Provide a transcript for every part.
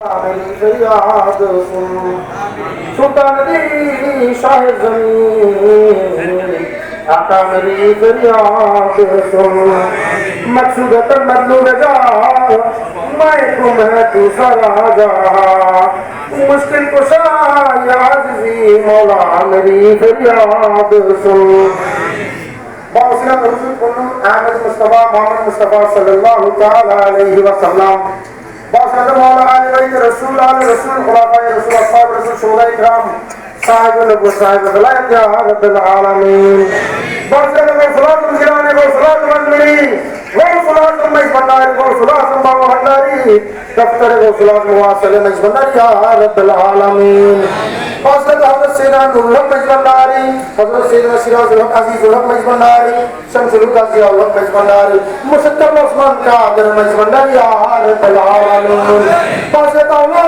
یاد سلطان مشکل مولا میری فریاد سن مصطفیٰ محمد مصطفیٰ صلی اللہ تعالی علیہ وسلم۔ مولا قرآن رسول خلافہ رسول اصحاب رسول شہداء اکرام صاحب نبو صاحب غلائت یا رب العالمین. برزن میں صلاة الجرانے کو صلاة مجمری وہ صلاة میں بندائر کو صلاة مباو حقناری دفتر کو صلاة مواصل میں بندائر یا رب العالمین. حضرت حضرت سیدہ نورلہ میں بندائری حضرت سیدہ سیدہ سیدہ عزیز اللہ میں بندائری شمس رکا سیدہ اللہ میں بندائری مستقل عثمان کا عدر میں بندائر یا رب العالمین. حضرت اللہ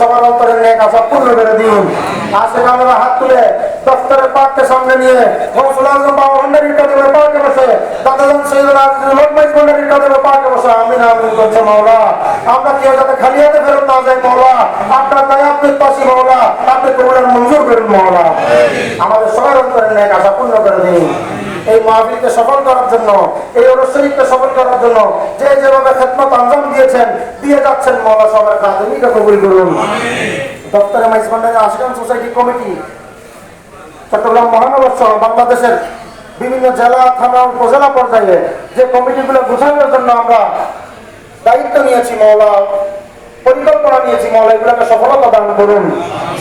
সবার অন্তরের নেক আশা পূর্ণ করে দিন। আসে আমরা হাত তুলে দফতরের পাককে সামনে নিয়ে মনসুল আজম বাবা ভান্ডারীর কদমে পাকে বসে, দাদাজান সৈয়দুল আজিজুল হক মাইজ ভান্ডারীর কদমে পাকে বসে, আমিন আমিন করছে মাওলা। আমরা কেউ যাতে খালি হাতে ফেরত না যাই মাওলা, আপনার দয়া আপনি পাশি মাওলা, আপনি কবুলের মঞ্জুর করুন মাওলা। আমাদের সবার অন্তরের নেক আশা পূর্ণ করে দিন। এই মাহফিলকে সফল করার জন্য এই অনুষ্ঠানকে সফল করার জন্য যে যেভাবে খেদমত আঞ্জাম দিয়েছেন দিয়ে যাচ্ছেন মাওলা সবার কাজ খাদমিকে কবুল করুন? দপ্তরে মাইজ ভান্ডারী আশিকান সোসাইটি কমিটি চট্টগ্রাম মহানগর সহ বাংলাদেশের বিভিন্ন জেলা থানা উপজেলা পর্যায়ে যে কমিটিগুলো গোছানোর জন্য আমরা দায়িত্ব নিয়েছি মৌলা পরিকল্পনা নিয়েছি মৌলা এগুলোকে সফলতা দান করুন।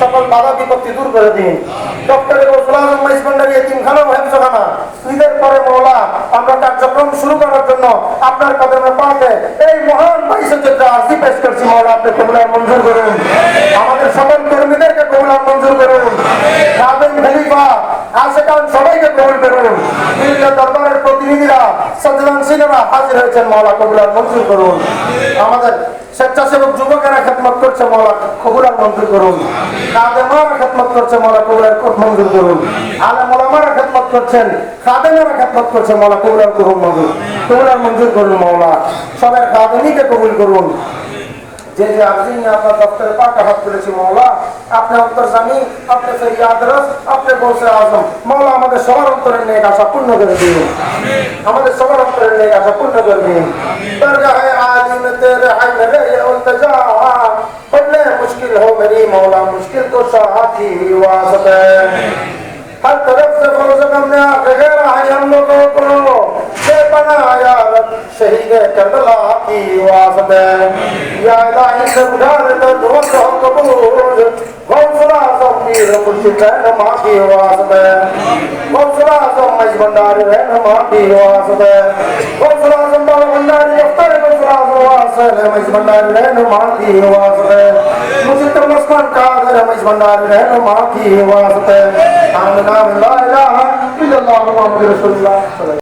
সকল বাধা বিপত্তি দূর করে দিন। ডক্টরের ইসমান্ডারি এতিমখানা ও হেফজখানা ঈদের পরে মৌলা, আমরা কার্যক্রম শুরু করার জন্য আপনার কদমে পাকে এই মহান চোদ্দ আর্জি পেশ করছি। মৌলা, আপনি কবুলার মঞ্জুর করুন। আমাদের সকল কর্মীদেরকে কবুলার মঞ্জুর করুন। আশেকান সবাইকে কবুল করুন বিভিন্ন দরবারের প্রতিনিধিরা সিনেমা হাজির হয়েছেন মৌলা কবুলার মঞ্জুর করুন। আমাদের স্বেচ্ছাসেবক যুবকেরা খেদমত করছে মৌলা কবুলার মঞ্জুর করুন। কাদেমারা খেদমত করছে মৌলা কবুলার মঞ্জুর করুন। আলেম ওলামারা খেদমত করছেন, খাদেমেরা খেদমত করছে মৌলা কবুলার করুন মঞ্জুর। কবুলার মঞ্জুর করুন মৌলা সবাই খাদেমিকে কবুল করুন। যে যে আর্জি আপনার দপ্তরে পাকা হাত তুলেছি মৌলা اپنے انتر زمین، اپنے سیاد رس، اپنے بوس آزم مولا আমাদের সবার অন্তরে নেক আশা পূর্ণ করে দিন আমিন আমাদের সবার অন্তরে নেক আশা পূর্ণ করে দিন ترجع عالم تیرے حل رہے التجا۔ بڑے مشکل ہو میری مولا، مشکل تو ساتھ ہی واسط ہے ہر طرف سے فوز کم نے غیر ہے، ہم لوگوں کو۔ بے پناہ یا رب، شہید کربلا کی واسط ہے یا الہی سب دار تو دعا قبول كان ما في واسطة وانصر أعظم مجد بندار رين ما في واسطة وانصر أعظم بابا بندار يفتر وانصر أعظم واسطة مجد بندار رين ما في واسطة مسلم مسكن قادر مجد بندار رين ما في واسطة آمنا من لا إله إلا الله محمد رسول الله